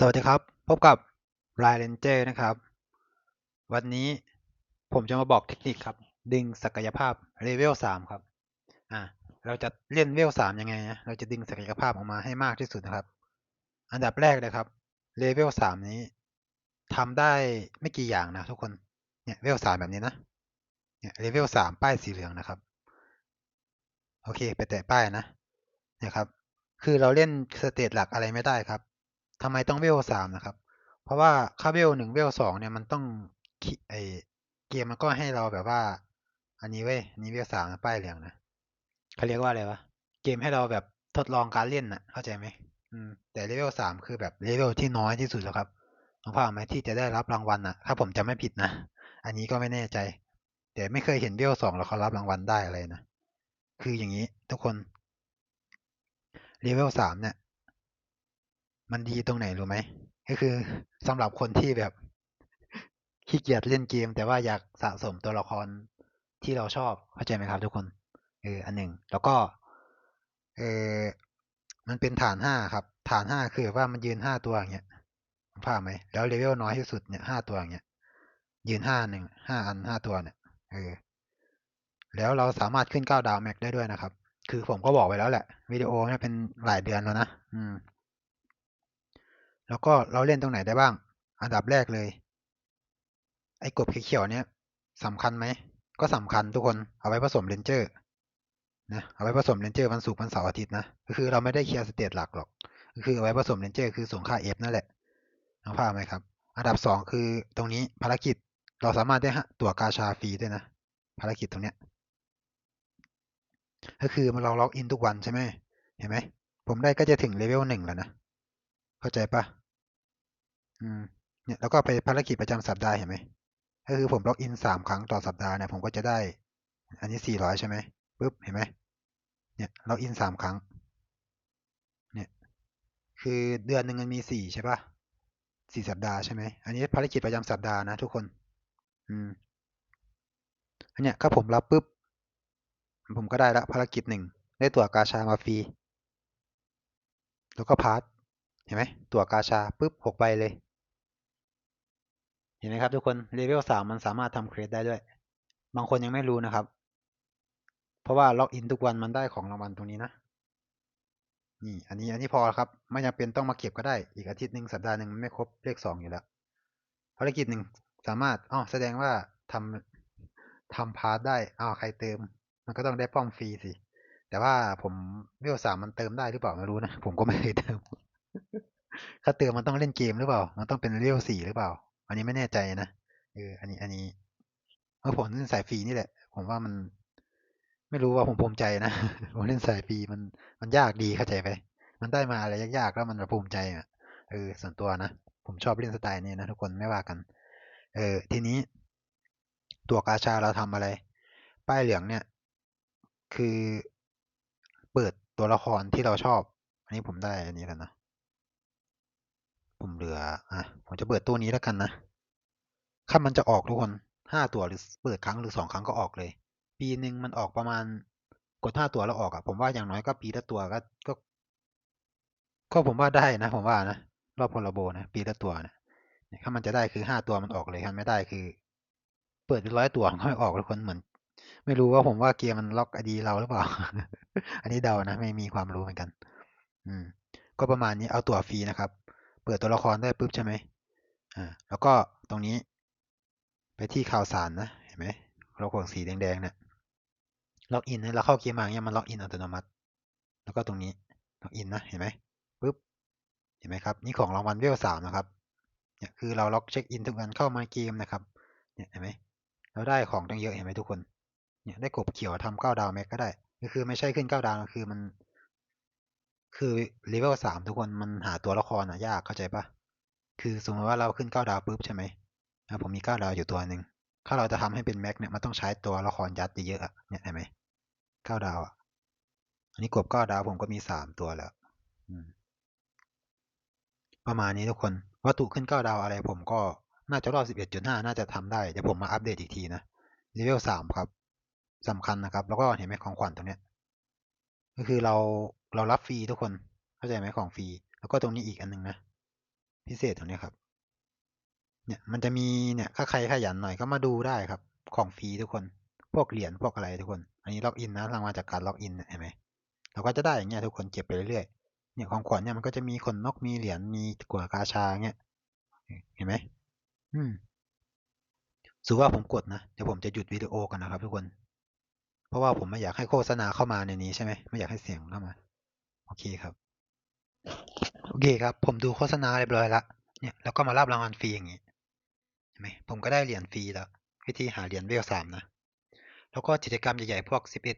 สวัสดีครับ พบกับ r y Ranger นะครับ วันนี้ผมจะมาบอกเทคนิคครับ ดึงศักยภาพเลเวล3ครับอ่าเราจะเล่นเลเวล3ยังไงนะเราจะดึงศักยภาพออกมาให้มากที่สุดนะครับ อันดับแรกเลยครับเลเวล3นี้ทำได้ไม่กี่อย่างนะทุกคนเนี่ยเลเวล3แบบนี้นะเนี่ยเลเวล3ป้ายสีเหลืองนะครับ โอเค ไปแตะป้ายนะเนี่ยครับ คือเราเล่นสเตจหลักอะไรไม่ได้ครับ ทำไมต้องเวลสามนะครับ เพราะว่าค่าเวลหนึ่งเวลสองเนี่ยมันต้องไอเกมมันก็ให้เราแบบว่า อันนี้เว้ยนนี้เวลสามป้ายเหลืองนะเขาเรียกว่าอะไรวะเกมให้เราแบบทดลองการเล่นน่ะ เข้าใจไหมอืม แต่เลเวลสามคือแบบเลเวลที่น้อยที่สุดแล้วครับน้องภาพไหมที่จะได้รับรางวัลน่ะ ถ้าผมจำไม่ผิดนะอันนี้ก็ไม่แน่ใจ แต่ไม่เคยเห็นเวลสองแล้วเขารับรางวัลได้อะไรนะคืออย่างนี้ทุกคนเลเวลสามเนี่ย มันดีตรงไหนรู้ไหมก็คือสำหรับคนที่แบบขี้เกียจเล่นเกม แต่ว่าอยากสะสมตัวละครที่เราชอบเข้าใจไหมครับ ทุกคนเอออันหนึ่งแล้วก็เออมันเป็นฐานห้าครับ ฐานห้าคือว่ามันยืนห้าตัวอย่างเงี้ยภาพไหมแล้วเลเวลน้อยที่สุดเนี่ยห้าตัวอย่างเงี้ยยืนห้าหนึ่งห้าอันห้าตัวเนี่ยเออแล้วเราสามารถขึ้นเก้าดาวแม็กได้ด้วยนะครับ คือผมก็บอกไว้แล้วแหละวิดีโอเนี่ยเป็นหลายเดือนแล้วนะอืม แล้วก็เราเล่นตรงไหนได้บ้าง อันดับแรกเลย ไอ้กบเขียวๆเนี้ยสำคัญไหม ก็สำคัญทุกคนเอาไว้ผสมเลนเจอร์นะเอาไว้ผสมเลนเจอร์วันศุกร์วันเสาร์อาทิตย์นะก็คือเราไม่ได้เคลียร์สเตจหลักหรอก ก็คือเอาไว้ผสมเลนเจอร์คือส่งค่าเอฟนั่นแหละน้องภาพไหมครับ อันดับสองคือตรงนี้ภารกิจเราสามารถได้ตั๋วกาชาฟรีด้วยนะ ภารกิจตรงเนี้ยก็คือมันเราล็อกอินทุกวันใช่ไหมเห็นไหมผมได้ก็จะถึงเลเวลหนึ่งแล้วนะ เข้าใจปะอืม เนี่ยแล้วก็ไปภารกิจประจำสัปดาห์เห็นไหมก็คือผมล็อกอินสามครั้งต่อสัปดาห์เนี่ยผมก็จะได้ อันนี้สี่ร้อยใช่ไหมปุ๊บเห็นไหมเนี่ยล็อกอินสามครั้ง เนี่ย คือเดือนหนึ่งมันมีสี่ใช่ปะสี่สัปดาห์ใช่ไหมอันนี้ภารกิจประจำสัปดาห์นะทุกคน อืมอันเนี้ยถ้าผมรับปุ๊บผมก็ได้ละภารกิจหนึ่งได้ตั๋วกาชามาฟรีแล้วก็พาร์ท เห็นไหมตัวกาชาปุ๊บหกใบเลย เห็นไหมครับทุกคนเลเวลสามมันสามารถทำเควสได้ด้วย บางคนยังไม่รู้นะครับ เพราะว่าล็อกอินทุกวันมันได้ของรางวัลตรงนี้นะนี่อันนี้อันนี้พอครับ ไม่จำเป็นต้องมาเก็บก็ได้อีกอาทิตย์หนึ่งสัปดาห์หนึ่งมันไม่ครบเลขสองอยู่แล้วภารกิจหนึ่งสามารถอ๋อแสดงว่าทำทำพาร์ทได้อ้าวใครเติม มันก็ต้องได้ป้อมฟรีสิ แต่ว่าผมเวลสามมันเติมได้หรือเปล่าไม่รู้นะ ผมก็ไม่เคยเติม ถ้าเติมมันต้องเล่นเกมหรือเปล่า มันต้องเป็นเลเวลสี่หรือเปล่า อันนี้ไม่แน่ใจนะเอออันนี้อันนี้เมื่อผมเล่นสายฟรีนี่แหละ ผมว่ามัน ไม่รู้ว่าผมภูมิใจนะผมเล่นสายฟรีมันมันยากดีเข้าใจไหมมันได้มาอะไรยากๆแล้วมันภูมิใจอะเออส่วนตัวนะผมชอบเล่นสไตล์นี้นะทุกคนไม่ว่ากัน เออทีนี้ ตัวกาชาเราทำอะไร ป้ายเหลืองเนี่ย คือเปิดตัวละครที่เราชอบ อันนี้ผมได้อันนี้แล้วนะ ผมเหลืออะผมจะเปิดตัวนี้แล้วกันนะถ้ามันจะออกทุกคนห้าตัวหรือเปิดครั้งหรือสองครั้งก็ออกเลย ปีหนึ่งมันออกประมาณกดห้าตัวแล้วออกอะผมว่าอย่างน้อยก็ปีละตัวก็ก็ ก็ผมว่าได้นะผมว่านะรอบพลโบนะปีละตัวนะถ้ามันจะได้คือห้าตัวมันออกเลยถ้าไม่ได้คือ เปิดเป็นร้อยตัวก็ไม่ออกทุกคนเหมือน ไม่รู้ว่าผมว่าเกมมันล็อกไอดีเราหรือเปล่า อันนี้เดานะไม่มีความรู้เหมือนกัน อืม ก็ประมาณนี้เอาตัวฟรีนะครับ เปิดตัวละครได้ปุ๊บใช่ไหมอ่าแล้วก็ตรงนี้ไปที่ข่าวสารนะเห็นไหมเรากดสีแดงๆเนี่ยล็อกอินเราเข้าเกมมาเนี่ยมันล็อกอินอัตโนมัติ แล้วก็ตรงนี้ล็อกอินนะเห็นไหมปุ๊บเห็นไหมครับนี่ของรางวัลเวลสามนะครับเนี่ยคือเราล็อกเช็คอินทุกวันเข้ามาเกมนะครับเนี่ยเห็นไหมเราได้ของตั้งเยอะเห็นไหมทุกคนเนี่ยได้กบเขียวทำเก้าดาวแม็กก็ได้ก็คือไม่ใช่ขึ้นเก้าดาวคือมัน คือเลเวลสามทุกคนมันหาตัวละครอะยากเข้าใจปะคือสมมติว่าเราขึ้นเก้าดาวปุ๊บใช่ไหมนะผมมีเก้าดาวอยู่ตัวหนึ่งถ้าเราจะทำให้เป็นแม็กเนี่ยมันต้องใช้ตัวละครยัดเยอะๆอะเนี่ยเห็นไหมเก้าดาวอะอันนี้กบเก้าดาวผมก็มีสามตัวแล้วอืมประมาณนี้ทุกคนวัตถุขึ้นเก้าดาวอะไรผมก็น่าจะรอบสิบเอ็ดจุดห้าน่าจะทำได้เดี๋ยวผมมาอัปเดตอีกทีนะเลเวลสามครับสำคัญนะครับ แล้วก็เห็นไหมของขวัญตรงเนี้ยก็คือเรา เรารับฟรีทุกคน เข้าใจไหมของฟรี แล้วก็ตรงนี้อีกอันหนึงนะ พิเศษตรงนี้ครับ เนี่ยมันจะมีเนี่ยถ้าใครขยันหน่อยก็มาดูได้ครับ ของฟรีทุกคน พวกเหรียญพวกอะไรทุกคน อันนี้ล็อกอินนะรางวัลจากการล็อกอินเห็นไหมเราก็จะได้อย่างเงี้ยทุกคนเก็บไปเรื่อยๆ เนี่ยของขวัญเนี่ยมันก็จะมีขนนกมีเหรียญมีกัวกาชาเงี้ย เห็นไหมอืมสมมุติว่าผมกดนะเดี๋ยวผมจะหยุดวิดีโอกันนะครับทุกคน เพราะว่าผมไม่อยากให้โฆษณาเข้ามาในนี้ใช่ไหมไม่อยากให้เสียงเข้ามา โอเคครับ โอเคครับ ผมดูโฆษณาเรียบร้อยละเนี่ยแล้วก็มารับรางวัลฟรีอย่างนี้เห็นไหมผมก็ได้เหรียญฟรีแล้ว วิธีหาเหรียญเวลสามนะ แล้วก็กิจกรรมใหญ่ๆพวกสิบเอ็ด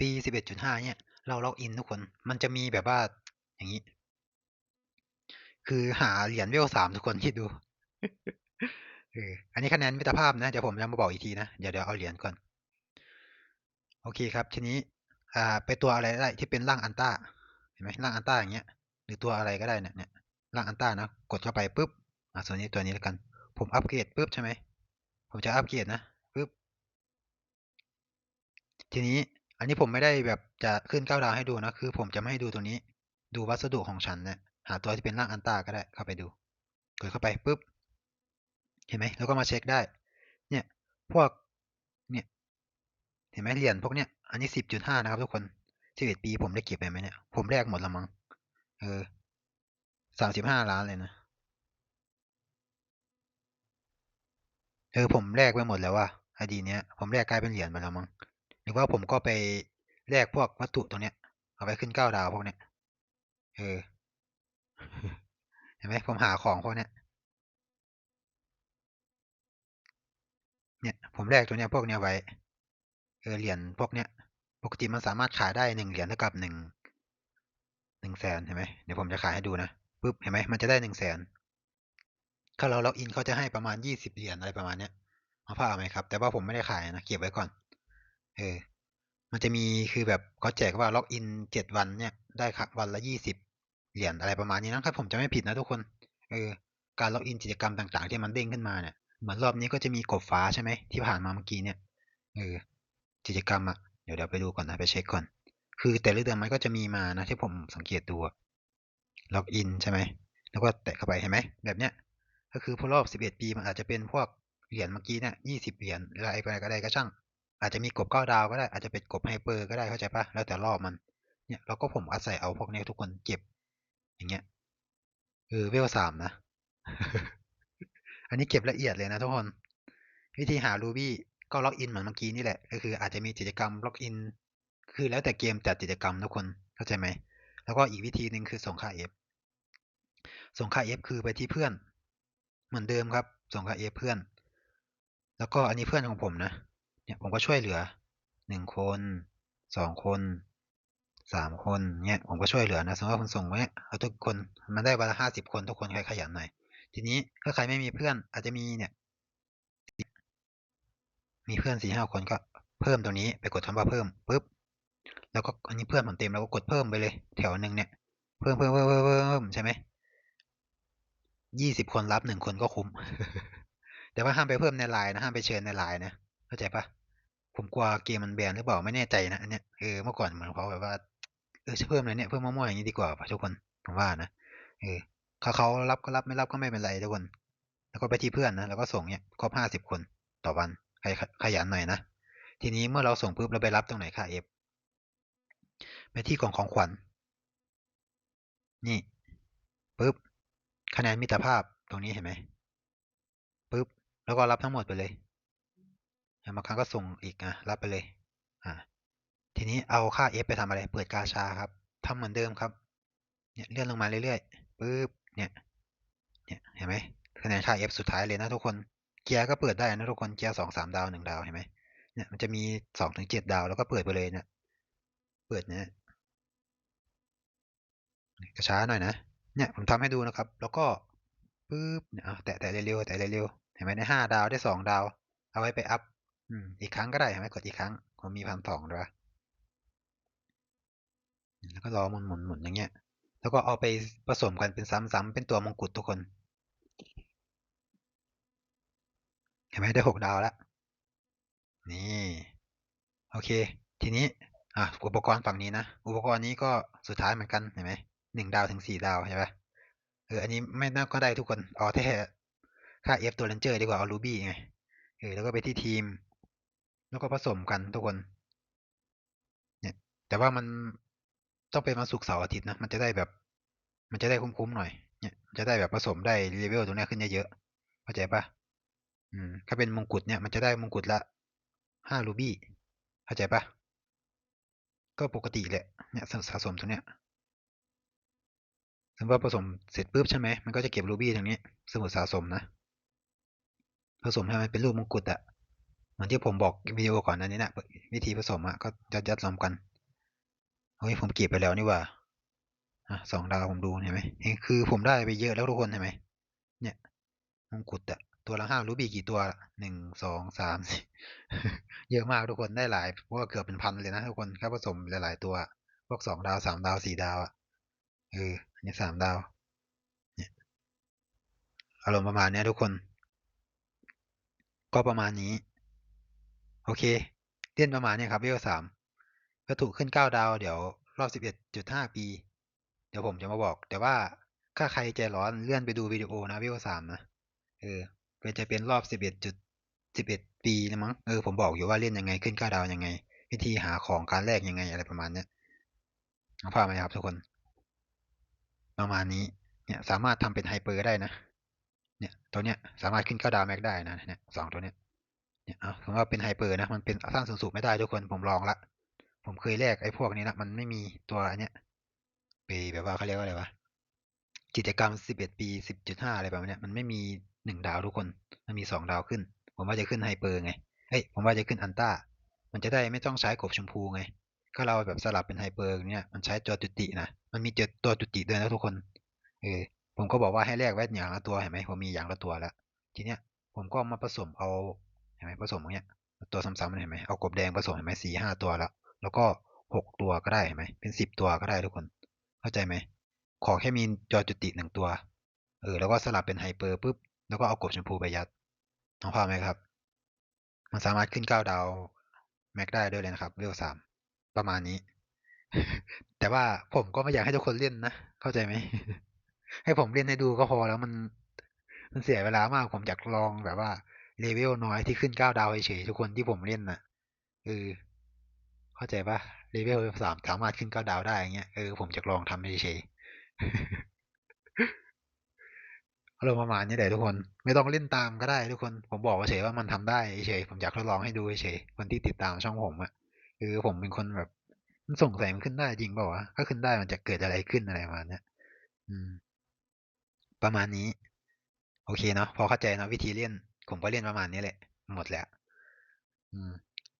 ปีสิบเอ็ดจุดห้าเนี่ย เราล็อกอินทุกคน มันจะมีแบบว่าอย่างนี้ คือหาเหรียญเวลสามทุกคนคิดดูเอออันนี้คะแนนมิตรภาพนะ เดี๋ยวผมจะมาบอกอีกทีนะ เดี๋ยวเดี๋ยวเอาเหรียญก่อน โอเคครับ ทีนี้ อ่าไปตัวอะไรได้ที่เป็นร่างอันต้าเห็นไหมร่างอันต้าอย่างเงี้ย หรือตัวอะไรก็ได้เนี่ยเนี่ยร่างอันต้านะกดเข้าไปปุ๊บอ่าส่วนนี้ตัวนี้แล้วกัน ผมอัปเกรดปุ๊บใช่ไหมผมจะอัปเกรดนะปุ๊บทีนี้อันนี้ผมไม่ได้แบบจะขึ้นเก้าดาวให้ดูนะคือ ผมจะไม่ให้ดูตรงนี้ ดูวัสดุของฉันเนี่ยหาตัวที่เป็นร่างอันต้าก็ได้เข้าไปดูกดเข้าไปปุ๊บเห็นไหมแล้วก็มาเช็คได้ เนี่ยพวก เห็นไหมเหรียญพวกเนี้ยอันนี้สิบจุดห้านะครับทุกคนสิบเอ็ดปีผมได้เก็บไปไหมเนี่ย ผมแลกหมดละมั้งเออสามสิบห้าล้านเลยนะ เออผมแลกไปหมดแล้วว่ะไอดีเนี้ยผมแลกกลายเป็นเหรียญไปแล้วมั้งหรือว่าผมก็ไปแลกพวกวัตถุตรงเนี้ย เอาไปขึ้นเก้าดาวพวกเนี้ยเออเห็นไหมผมหาของพวกเนี้ยเนี่ยผมแลกตัวเนี้ยพวกเนี้ยไว้ เออเหรียญพวกเนี้ยปกติมันสามารถขายได้หนึ่งเหรียญเท่ากับหนึ่งหนึ่งแสนเห็นไหมเดี๋ยวผมจะขายให้ดูนะปุ๊บเห็นไหมมันจะได้หนึ่งแสนถ้าเราล็อกอินเขาจะให้ประมาณยี่สิบเหรียญอะไรประมาณเนี้ยเอาผ้าไหมครับ แต่ว่าผมไม่ได้ขายนะเก็บไว้ก่อน เออ มันจะมีคือแบบเขาแจกว่าล็อกอินเจ็ดวันเนี่ยได้ครับวันละยี่สิบเหรียญอะไรประมาณนี้นะครับผมจะไม่ผิดนะทุกคน เออ การล็อกอินกิจกรรมต่างๆ ที่มันเด้งขึ้นมาเนี่ยเหมือนรอบนี้ก็จะมีกบฟ้าใช่ไหมที่ผ่านมาเมื่อกี้เนี่ยเออ กิจกรรมอะเดี๋ยวเดี๋ยวไปดูก่อนนะไปเช็คก่อน คือแต่ละเดือนมันก็จะมีมานะที่ผมสังเกตดูล็อกอินใช่ไหมแล้วก็แตะเข้าไปเห็นไหมแบบเนี้ยก็คือพอรอบ11 ปีมันอาจจะเป็นพวกเหรียญเมื่อกี้เนี่ย20เหรียญหรืออะไรก็ได้ก็ช่าง อาจจะมีกบเก้าดาวก็ได้อาจจะเป็นกบไฮเปอร์ก็ได้เข้าใจปะแล้วแต่รอบมันเนี่ยเราก็ผมอาศัยเอาพวกนี้ทุกคนเก็บ อย่างเงี้ยเออเวลสามนะ อันนี้เก็บละเอียดเลยนะทุกคน วิธีหารูบี้ ก็ล็อกอินเหมือนเมื่อกี้นี่แหละ ก็คืออาจจะมีกิจกรรมล็อกอิน คือแล้วแต่เกมจัดกิจกรรมทุกคนเข้าใจไหม แล้วก็อีกวิธีหนึ่งคือส่งค่า F ส่งค่า F คือไปที่เพื่อน เหมือนเดิมครับ ส่งค่า F เพื่อน แล้วก็อันนี้เพื่อนของผมนะ เนี่ยผมก็ช่วยเหลือหนึ่งคนสองคนสามคนเนี่ยผมก็ช่วยเหลือนะสมมติว่าคุณส่งไว้เอาทุกคนมันได้วันละห้าสิบคนทุกคนใครขยันหน่อยทีนี้ถ้าใครไม่มีเพื่อนอาจจะมีเนี่ย มีเพื่อนสี่ห้าคนก็เพิ่มตรงนี้ไปกดคำว่าเพิ่มปุ๊บแล้วก็อันนี้เพื่อนผมเต็มแล้วก็กดเพิ่มไปเลย แถวหนึ่งเนี่ยเพิ่มเพิ่มเพิ่มเพิ่มเพิ่มใช่ไหมยี่สิบคนรับหนึ่งคนก็คุ้ม แต่ว่าห้ามไปเพิ่มในไลน์นะห้ามไปเชิญในไลน์นะเข้าใจปะผมกลัวเกมมันแบนหรือเปล่าไม่แน่ใจนะอันเนี้ยเออเมื่อก่อนเหมือนเขาแบบว่าเออจะเพิ่มอะไรเนี่ยเพิ่มมั่วๆอย่างนี้ดีกว่าป่ะทุกคนผมว่านะเออเขาเขารับก็รับไม่รับก็ไม่เป็นไรทุกคน แล้วก็ไปที่เพื่อนนะแล้วก็ส่งเนี่ยครบห้าสิบคนต่อวัน ขยันหน่อยนะ ทีนี้เมื่อเราส่งปุ๊บเราไปรับตรงไหนค่า F ไปที่กล่องของขวัญ นี่ปุ๊บคะแนนมิตรภาพตรงนี้เห็นไหมปุ๊บแล้วก็รับทั้งหมดไปเลยบางครั้งก็ส่งอีกอะรับไปเลย อ่า ทีนี้เอาค่า F ไปทำอะไร เปิดกาชาครับทำเหมือนเดิมครับ เนี่ยเลื่อนลงมาเรื่อยๆปุ๊บเนี่ย เนี่ยเห็นไหมคะแนนค่า F สุดท้ายเลยนะทุกคน เกียร์ก็เปิดได้นะทุกคนเกียร์สองสามดาวหนึ่งดาวเห็นไหมเนี่ยมันจะมีสองถึงเจ็ดดาวแล้วก็เปิดไปเลยเนี่ยเปิดเนี่ยกระช้าหน่อยนะเนี่ยผมทำให้ดูนะครับ แล้วก็ปึ๊บเนี่ยแตะแตะเร็วๆแตะเร็วๆเห็นไหมได้ห้าดาวได้สองดาว เอาไว้ไปอัพอ,อีกครั้งก็ได้เห็นไหมกดอีกครั้งผมมีพันสองด้วยแล้วก็รอหมุนหมุนหมุนอย่างเงี้ย แล้วก็เอาไปผสมกันเป็นซ้ำๆเป็นตัวมงกุฎทุกคน เห็นไหมได้หกดาวแล้ว นี่ โอเค ทีนี้ อะอุปกรณ์ฝั่งนี้นะ อุปกรณ์นี้ก็สุดท้ายเหมือนกันเห็นไหมหนึ่งดาวถึงสี่ดาวใช่ไหมเอออันนี้ไม่น่าก็ได้ทุกคนเอาแค่ค่า f ตัว ranger ดีกว่าเอา ruby ไงเออแล้วก็ไปที่ทีม แล้วก็ผสมกันทุกคน เนี่ย แต่ว่ามันต้องเป็นวันศุกร์เสาร์อาทิตย์นะมันจะได้แบบ มันจะได้คุ้มๆหน่อย เนี่ยจะได้แบบผสมได้เลเวลตรงนี้ขึ้นเยอะๆเข้าใจปะ ถ้าเป็นมงกุฎเนี่ยมันจะได้มงกุฎละห้ารูบี้เข้าใจปะก็ปกติแหละเนี่ยสะสมตรงเนี้ยสมมติว่าผสมเสร็จปุ๊บใช่ไหมมันก็จะเก็บรูบี้ตรงนี้ สมุดสะสมนะ ผสมให้มันเป็นรูปมงกุฎอะเหมือนที่ผมบอกวิดีโอก่อนอันนี้นะวิธีผสมอะก็จะยัดรวมกันเฮ้ยผมเก็บไปแล้วนี่ว่าอะสองดาวผมดูเห็นไหมคือผมได้ไปเยอะแล้วทุกคนเห็นไหมเนี่ยมงกุฎอะ ตัวละห้ารูบี้กี่ตัวหนึ่งสองสามสี่เยอะมากทุกคนได้หลายเพราะว่าเกือบเป็นพันเลยนะทุกคนแค่ผสมหลายๆตัว พวกสองดาวสามดาวสี่ดาวอะเอออันนี้สามดาวเนี่ยอารมณ์ประมาณนี้ทุกคน ก็ประมาณนี้ โอเคเล่นประมาณนี้ครับเวลสามก็ถูกขึ้นเก้าดาว เดี๋ยวรอบสิบเอ็ดจุดห้าปี เดี๋ยวผมจะมาบอก แต่ว่าถ้าใครใจร้อนเลื่อนไปดูวิดีโอนะเวสามนะเออ เป็นจะเป็นรอบสิบเอ็ดจุดสิบเอ็ดปีนะมั้งเออผมบอกอยู่ว่าเล่นยังไงขึ้นเก้าดาวยังไง วิธีหาของการแลกยังไงอะไรประมาณเนี้ยเอาภาพไหมครับทุกคน ประมาณนี้เนี่ยสามารถทำเป็นไฮเปอร์ได้นะ เนี่ยตัวเนี้ยสามารถขึ้นเก้าดาวแม็กได้นะเนี่ยสองตัวเนี้ยเนี่ยเอาผมว่าเป็นไฮเปอร์นะมันเป็นสร้างสูงสุดไม่ได้ทุกคนผมลองละผมเคยแลกไอ้พวกนี้นะมันไม่มีตัวเนี้ยไปแบบว่าเขาเรียกว่าอะไรวะกิจกรรมสิบเอ็ดปีสิบจุดห้าอะไรประมาณนี้มันไม่มี หนึ่งดาวทุกคน มันมีสองดาวขึ้น ผมว่าจะขึ้นไฮเปอร์ไง เฮ้ย ผมว่าจะขึ้นอันต้า มันจะได้ไม่ต้องใช้กบชมพูไง ก็เราแบบสลับเป็นไฮเปอร์เนี่ยมันใช้ตัวจุตินะ มันมีตัวจุติด้วยนะทุกคน เออ ผมก็บอกว่าให้แลกแวดอย่างละตัวเห็นไหมผมมีอย่างละตัวแล้ว ทีเนี้ย ผมก็มาผสมเอา เห็นไหมผสมอย่างเงี้ย ตัวซ้ำๆมันเห็นไหมเอากบแดงผสมเห็นไหมสี่ห้าตัวแล้ว แล้วก็หกตัวก็ได้เห็นไหมเป็นสิบตัวก็ได้ทุกคน เข้าใจไหม ขอแค่มีจอจุติหนึ่งตัว เออ แล้วก็สลับเป็นไฮเปอร์ปุ๊บ แล้วก็เอากบชมพูไปยัดน้องภาพไหมครับ มันสามารถขึ้นเก้าดาวแม็กได้ด้วยเลยนะครับเวลสามประมาณนี้ แต่ว่าผมก็ไม่อยากให้ทุกคนเล่นนะ เข้าใจไหม ให้ผมเล่นให้ดูก็พอแล้วมัน มันเสียเวลามากผมอยากลองแบบว่าเลเวลน้อยที่ขึ้นเก้าดาวเฉยๆทุกคนที่ผมเล่นน่ะเออเข้าใจปะเลเวลสามสามารถขึ้นเก้าดาวได้อย่างเงี้ยเออผมจะลองทำเฉยๆ อารมณ์ประมาณนี้แหละทุกคน ไม่ต้องเล่นตามก็ได้ทุกคน ผมบอกเฉยว่ามันทำได้เฉยผมอยากทดลองให้ดูเฉยคนที่ติดตามช่องผมอะคือผมเป็นคนแบบมันสงสัยมันขึ้นได้จริงเปล่าวะถ้าขึ้นได้มันจะเกิดอะไรขึ้นอะไรมาเนี้ยอืม ประมาณนี้ โอเคเนาะพอเข้าใจเนาะวิธีเล่น ผมก็เล่นประมาณนี้แหละ หมดแล้วอืม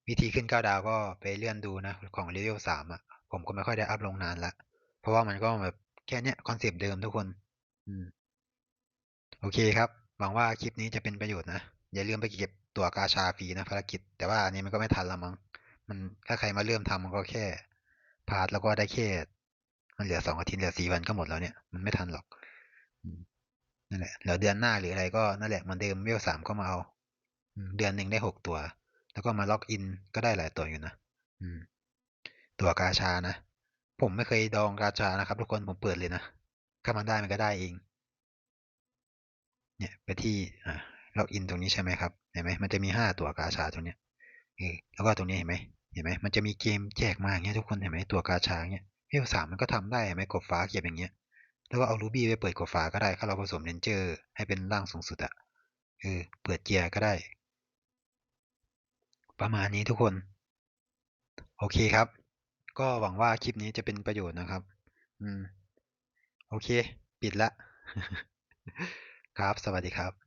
วิธีขึ้นเก้าดาวก็ไปเลื่อนดูนะของเลเวลสามอะ ผมก็ไม่ค่อยได้อัพลงนานละเพราะว่ามันก็แบบแค่เนี้ยคอนเซปต์เดิมทุกคน อืม โอเคครับ หวังว่าคลิปนี้จะเป็นประโยชน์นะ อย่าลืมไปเก็บตัวกาชาฟรีนะภารกิจ แต่ว่าอันนี้มันก็ไม่ทันละมั้ง มันถ้าใครมาเริ่มทำมันก็แค่พาดแล้วก็ได้แค่มันเหลือสองอาทิตย์เหลือสี่วันก็หมดแล้วเนี่ย มันไม่ทันหรอกนั่นแหละเดี๋ยวเดือนหน้าหรืออะไรก็นั่นแหละมันเดิมเวลสามก็มาเอาเดือนหนึ่งได้หกตัว แล้วก็มาล็อกอินก็ได้หลายตัวอยู่นะอืมตัวกาชานะ ผมไม่เคยดองกาชานะครับ ทุกคนผมเปิดเลยนะถ้ามันได้มันก็ได้เอง เนี่ยไปที่อ่าล็อกอินตรงนี้ใช่ไหมครับเห็นไหมมันจะมีห้าตัวกาชาตรงเนี้ยเออแล้วก็ตรงนี้เห็นไหมเห็นไหมมันจะมีเกมแจกมาอย่างเงี้ยทุกคนเห็นไหมตัวกาชาเงี้ยเวลสามมันก็ทำได้เห็นไหมกบฟ้าเก็บอย่างเงี้ยแล้วก็เอารูบี้ไปเปิดกดฝาก็ได้ถ้าเราผสมเรนเจอร์ให้เป็นร่างสูงสุดอะเออเปิดเกียร์ก็ได้ ประมาณนี้ทุกคน โอเคครับ ก็หวังว่าคลิปนี้จะเป็นประโยชน์นะครับ อืม โอเค ปิดละ ครับ สวัสดีครับ